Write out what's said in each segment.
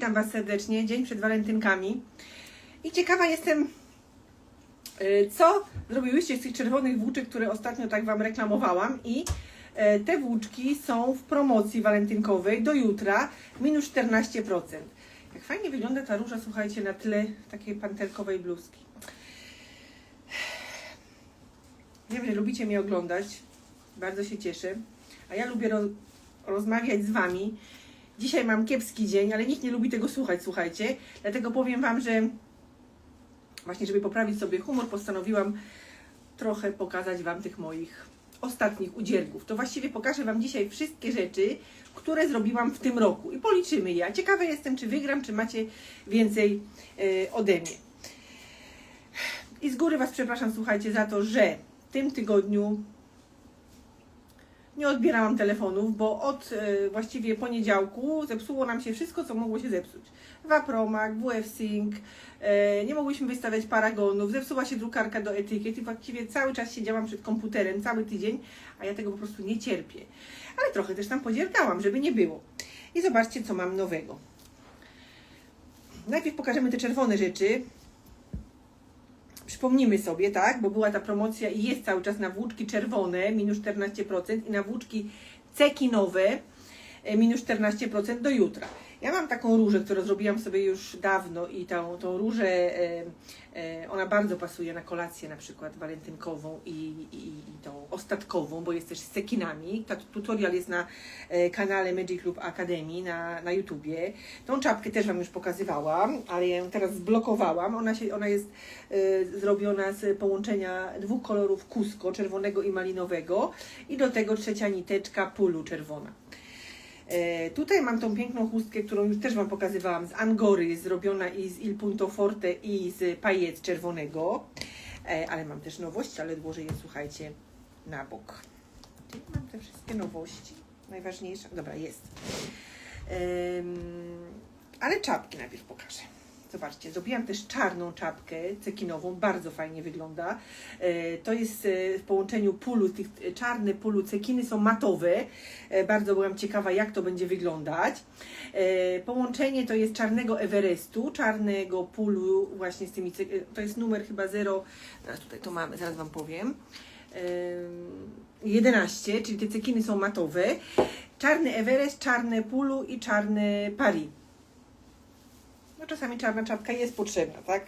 Witam Was serdecznie, dzień przed walentynkami. I ciekawa jestem, y, co zrobiłyście z tych czerwonych włóczek, które ostatnio tak Wam reklamowałam. I e, te włóczki są w promocji walentynkowej do jutra, minus 14%. Jak fajnie wygląda ta róża, słuchajcie, na tle takiej panterkowej bluzki. Wiem, że lubicie mnie oglądać, bardzo się cieszę. A ja lubię roz rozmawiać z Wami. Dzisiaj mam kiepski dzień, ale nikt nie lubi tego słuchać, słuchajcie. Dlatego powiem Wam, że właśnie, żeby poprawić sobie humor, postanowiłam trochę pokazać Wam tych moich ostatnich udziergów. To właściwie pokażę Wam dzisiaj wszystkie rzeczy, które zrobiłam w tym roku i policzymy je. A ciekawa jestem, czy wygram, czy macie więcej e, ode mnie. I z góry Was przepraszam, słuchajcie, za to, że w tym tygodniu nie odbierałam telefonów, bo od e, właściwie poniedziałku zepsuło nam się wszystko, co mogło się zepsuć. Wapromak, WF Sync, e, nie mogłyśmy wystawiać paragonów, zepsuła się drukarka do etykiet i właściwie cały czas siedziałam przed komputerem, cały tydzień, a ja tego po prostu nie cierpię. Ale trochę też tam podziergałam, żeby nie było. I zobaczcie, co mam nowego. Najpierw pokażemy te czerwone rzeczy. Przypomnijmy sobie, tak, bo była ta promocja i jest cały czas na włóczki czerwone minus 14% i na włóczki cekinowe minus 14% do jutra. Ja mam taką różę, którą zrobiłam sobie już dawno i tą, tą różę, e, e, ona bardzo pasuje na kolację na przykład walentynkową i, i, i tą ostatkową, bo jest też z cekinami. Ta tutorial jest na e, kanale Magic Club Academy na, na YouTubie. Tą czapkę też Wam już pokazywałam, ale ją teraz zblokowałam. Ona, się, ona jest e, zrobiona z połączenia dwóch kolorów kusko, czerwonego i malinowego i do tego trzecia niteczka pulu czerwona. E, tutaj mam tą piękną chustkę, którą już też Wam pokazywałam, z Angory, zrobiona i z Il Punto Forte i z pajet czerwonego. E, ale mam też nowość, ale odłożę je, słuchajcie, na bok. Czyli mam te wszystkie nowości. Najważniejsza, dobra, jest. Ale czapki najpierw pokażę. Zobaczcie, zrobiłam też czarną czapkę cekinową, bardzo fajnie wygląda. E, To jest e, w połączeniu pulu, tych e, czarne pulu cekiny są matowe. Bardzo byłam ciekawa, jak to będzie wyglądać. Połączenie to jest czarnego Everestu, czarnego pulu właśnie z tymi, to jest numer chyba 0, teraz tutaj to mamy, zaraz Wam powiem. Em, 11, czyli te cekiny są matowe. Czarny Everest, czarne pulu i czarny Paris. Czasami czarna czapka jest potrzebna, tak?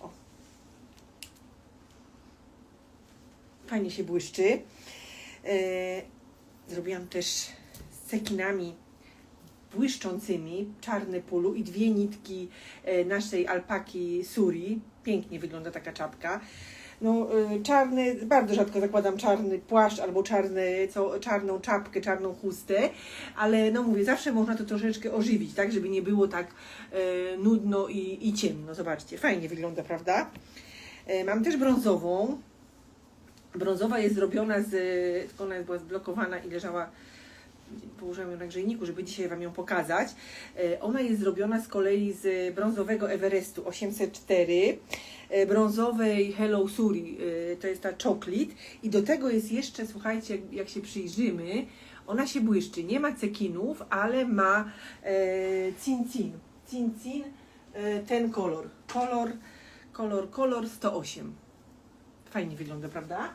O. Fajnie się błyszczy. E, zrobiłam też z cekinami błyszczącymi, czarny pulu i dwie nitki e, naszej alpaki suri. Pięknie wygląda taka czapka. No, y, czarny, bardzo rzadko zakładam czarny płaszcz albo czarny, co, czarną czapkę, czarną chustę, ale no mówię, zawsze można to troszeczkę ożywić, tak, żeby nie było tak e, nudno i, i ciemno. Zobaczcie, fajnie wygląda, prawda? E, mam też brązową. Brązowa jest zrobiona z, tylko ona była zblokowana i leżała położyłam ją na grzejniku, żeby dzisiaj Wam ją pokazać. E, Ona jest zrobiona z kolei z brązowego Everestu 804, e, brązowej Hello Suri, e, to jest ta chocolate i do tego jest jeszcze, słuchajcie, jak, się przyjrzymy, ona się błyszczy, nie ma cekinów, ale ma cincin, cincin, ten kolor, kolor, kolor, kolor 108. Fajnie wygląda, prawda?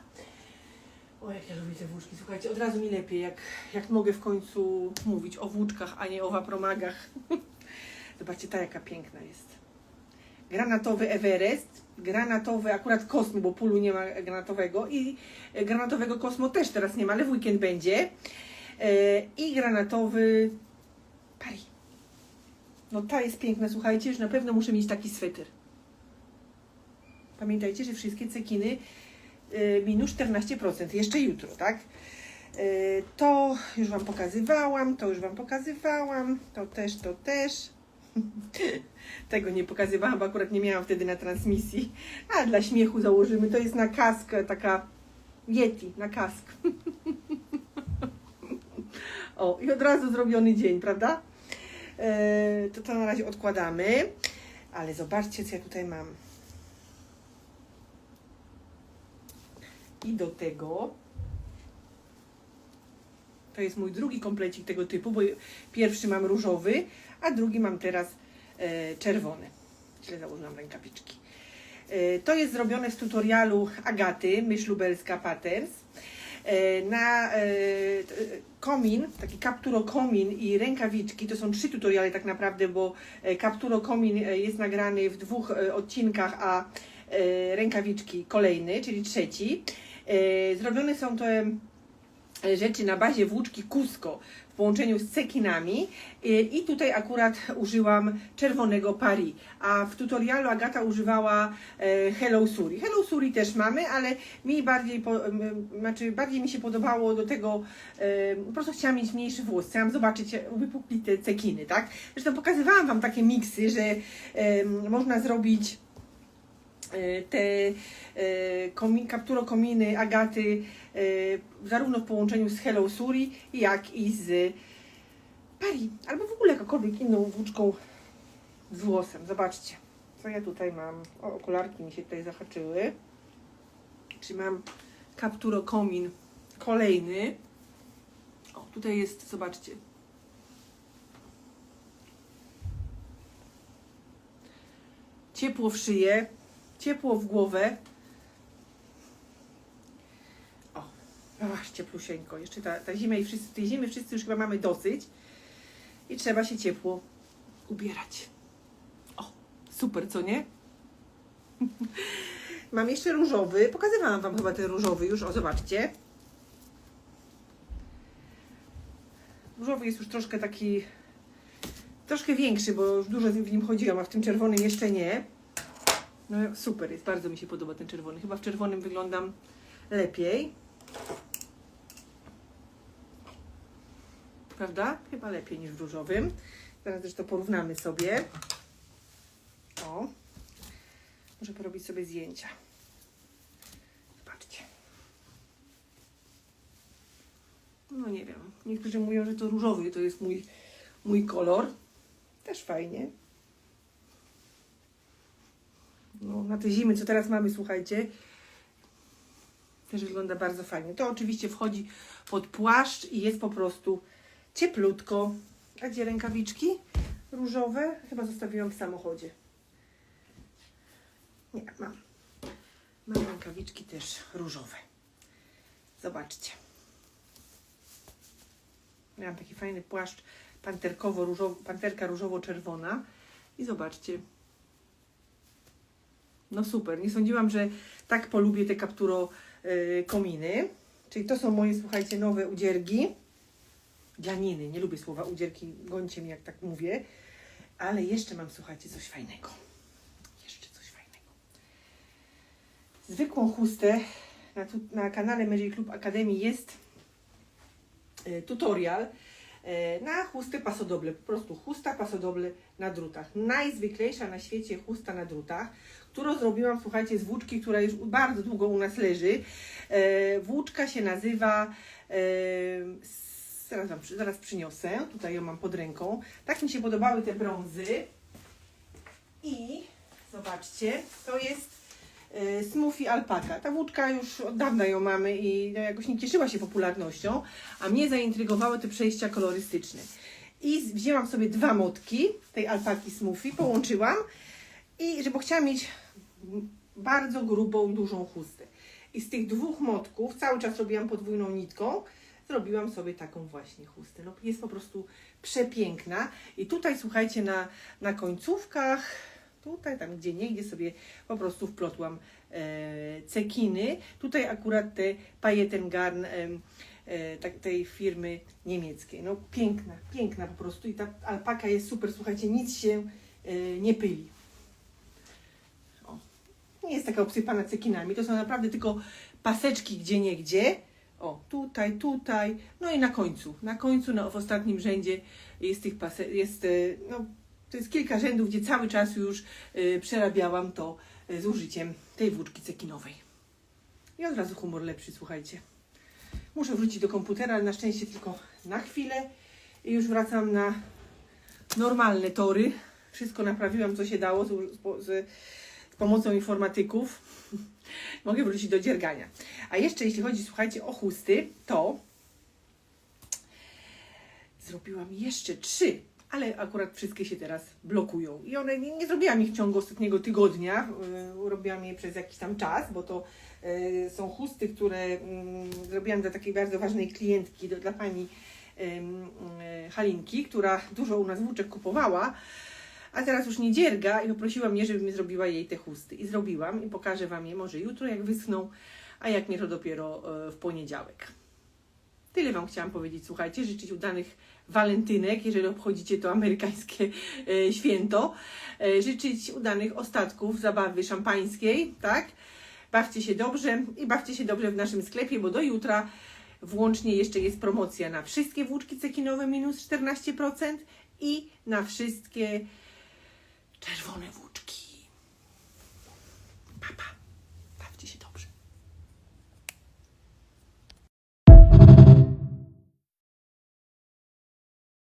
O, jak ja lubię te włóczki. Słuchajcie, od razu mi lepiej, jak, jak mogę w końcu mówić o włóczkach, a nie o wapromagach. Zobaczcie, ta jaka piękna jest. Granatowy Everest, granatowy akurat Kosmo, bo pulu nie ma granatowego i granatowego Kosmo też teraz nie ma, ale w weekend będzie. E, I granatowy Paris. No ta jest piękna, słuchajcie, że na pewno muszę mieć taki sweter. Pamiętajcie, że wszystkie cekiny minus 14%, jeszcze jutro, tak? Y, To już Wam pokazywałam, to już Wam pokazywałam, to też, to też. Tego nie pokazywałam, bo akurat nie miałam wtedy na transmisji. A dla śmiechu założymy, to jest na kask, taka Yeti, na kask. O, i od razu zrobiony dzień, prawda? Y, To to na razie odkładamy. Ale zobaczcie, co ja tutaj mam. I do tego To jest mój drugi komplecik tego typu, bo pierwszy mam różowy, a drugi mam teraz e, czerwony. Źle założyłam rękawiczki. E, to jest zrobione z tutorialu Agaty, Myśl Lubelska Paters. E, na e, t- komin, taki kapturo komin i rękawiczki, to są trzy tutoriale tak naprawdę, bo e, kapturo komin e, jest nagrany w dwóch e, odcinkach, a e, rękawiczki kolejny, czyli trzeci. E, Zrobione są to em, rzeczy na bazie włóczki Cusco w połączeniu z cekinami I- i tutaj akurat użyłam czerwonego Paris, a w tutorialu Agata używała e, Hello Suri. Hello Suri też mamy, ale mi bardziej, znaczy bardziej mi się podobało do tego, e, po prostu chciałam mieć mniejszy włos, chciałam zobaczyć e, wypuklite cekiny, tak? Zresztą pokazywałam Wam takie miksy, że można zrobić e, te e, komi, kapturo kominy Agaty e, zarówno w połączeniu z Hello Suri, jak i z Paris, albo w ogóle jakąkolwiek inną włóczką z włosem. Zobaczcie, co ja tutaj mam. O, okularki mi się tutaj zahaczyły. Czy mam kapturo komin kolejny. O, tutaj jest, zobaczcie. Ciepło w szyję, ciepło w głowę. O, aż cieplusieńko. Jeszcze ta, ta zima i wszyscy, tej zimy wszyscy już chyba mamy dosyć. I trzeba się ciepło ubierać. O, super, co nie? Mam jeszcze różowy. Pokazywałam Wam chyba ten różowy już. O, zobaczcie. Różowy jest już troszkę taki... Troszkę większy, bo już dużo w nim chodziłam, a w tym czerwonym jeszcze nie. No super, jest, bardzo mi się podoba ten czerwony. Chyba w czerwonym wyglądam lepiej. Prawda? Chyba lepiej niż w różowym. Zaraz zresztą porównamy sobie. O. Muszę porobić sobie zdjęcia. Zobaczcie. No nie wiem. Niektórzy mówią, że to różowy to jest mój, mój kolor. Też fajnie. No, na te zimy, co teraz mamy, słuchajcie, też wygląda bardzo fajnie. To oczywiście wchodzi pod płaszcz i jest po prostu cieplutko. A gdzie rękawiczki różowe? Chyba zostawiłam w samochodzie. Nie, mam. Mam rękawiczki też różowe. Zobaczcie. Miałam taki fajny płaszcz panterkowo różowo, panterka różowo-czerwona. I zobaczcie. No super. Nie sądziłam, że tak polubię te kapturo y, kominy. Czyli to są moje, słuchajcie, nowe udziergi. Dla Niny. Nie lubię słowa udzierki. Gońcie mi, jak tak mówię. Ale jeszcze mam, słuchajcie, coś fajnego. Jeszcze coś fajnego. Zwykłą chustę na, tu, na kanale Magic Club Akademii jest e, tutorial na chustę pasodoble. Po prostu chusta pasodoble na drutach. Najzwyklejsza na świecie chusta na drutach, którą zrobiłam, słuchajcie, z włóczki, która już bardzo długo u nas leży. E, Włóczka się nazywa e, Zaraz, zaraz przyniosę. Tutaj ją mam pod ręką. Tak mi się podobały te brązy. I zobaczcie, to jest e, smoothie alpaka. Ta włóczka już od dawna ją mamy i no, jakoś nie cieszyła się popularnością, a mnie zaintrygowały te przejścia kolorystyczne. I wzięłam sobie dwa motki tej alpaki smoothie, połączyłam i żeby chciałam mieć bardzo grubą, dużą chustę. I z tych dwóch motków cały czas robiłam podwójną nitką, zrobiłam sobie taką właśnie chustę. No, jest po prostu przepiękna. I tutaj słuchajcie, na, na końcówkach, tutaj, tam gdzie nie, gdzie sobie po prostu wplotłam e, cekiny. Tutaj akurat te Payetengarn e, e, tak, tej firmy niemieckiej. No piękna, piękna po prostu. I ta alpaka jest super, słuchajcie, nic się nie pyli. O. Nie jest taka obsypana cekinami, to są naprawdę tylko paseczki gdzie niegdzie. O, tutaj, tutaj, no i na końcu. Na końcu, no, w ostatnim rzędzie jest tych pase, jest, no, to jest kilka rzędów, gdzie cały czas już e, przerabiałam to e, z użyciem tej włóczki cekinowej. I od razu humor lepszy, słuchajcie. Muszę wrócić do komputera, ale na szczęście tylko na chwilę. I już wracam na normalne tory. Wszystko naprawiłam, co się dało z, z, z pomocą informatyków. Mogę wrócić do dziergania. A jeszcze jeśli chodzi, słuchajcie, o chusty, to zrobiłam jeszcze trzy, ale akurat wszystkie się teraz blokują. I one nie, nie zrobiłam ich w ciągu ostatniego tygodnia, yy, robiłam je przez jakiś tam czas, bo to yy, są chusty, które yy, zrobiłam dla takiej bardzo ważnej klientki, do, dla pani yy, yy, Halinki, która dużo u nas włóczek kupowała. A teraz już nie dzierga i poprosiła mnie, żebym zrobiła jej te chusty. I zrobiłam i pokażę Wam je może jutro, jak wyschną, a jak nie, to dopiero e, w poniedziałek. Tyle Wam chciałam powiedzieć. Słuchajcie, życzyć udanych walentynek, jeżeli obchodzicie to amerykańskie e, święto. E, życzyć udanych ostatków zabawy szampańskiej, tak? Bawcie się dobrze i bawcie się dobrze w naszym sklepie, bo do jutra włącznie jeszcze jest promocja na wszystkie włóczki cekinowe minus 14% i na wszystkie czerwone włóczki. Pa, pa.